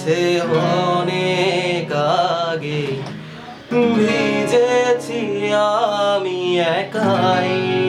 গেছে অনেক আগে। ভিজেছি আমি একাই।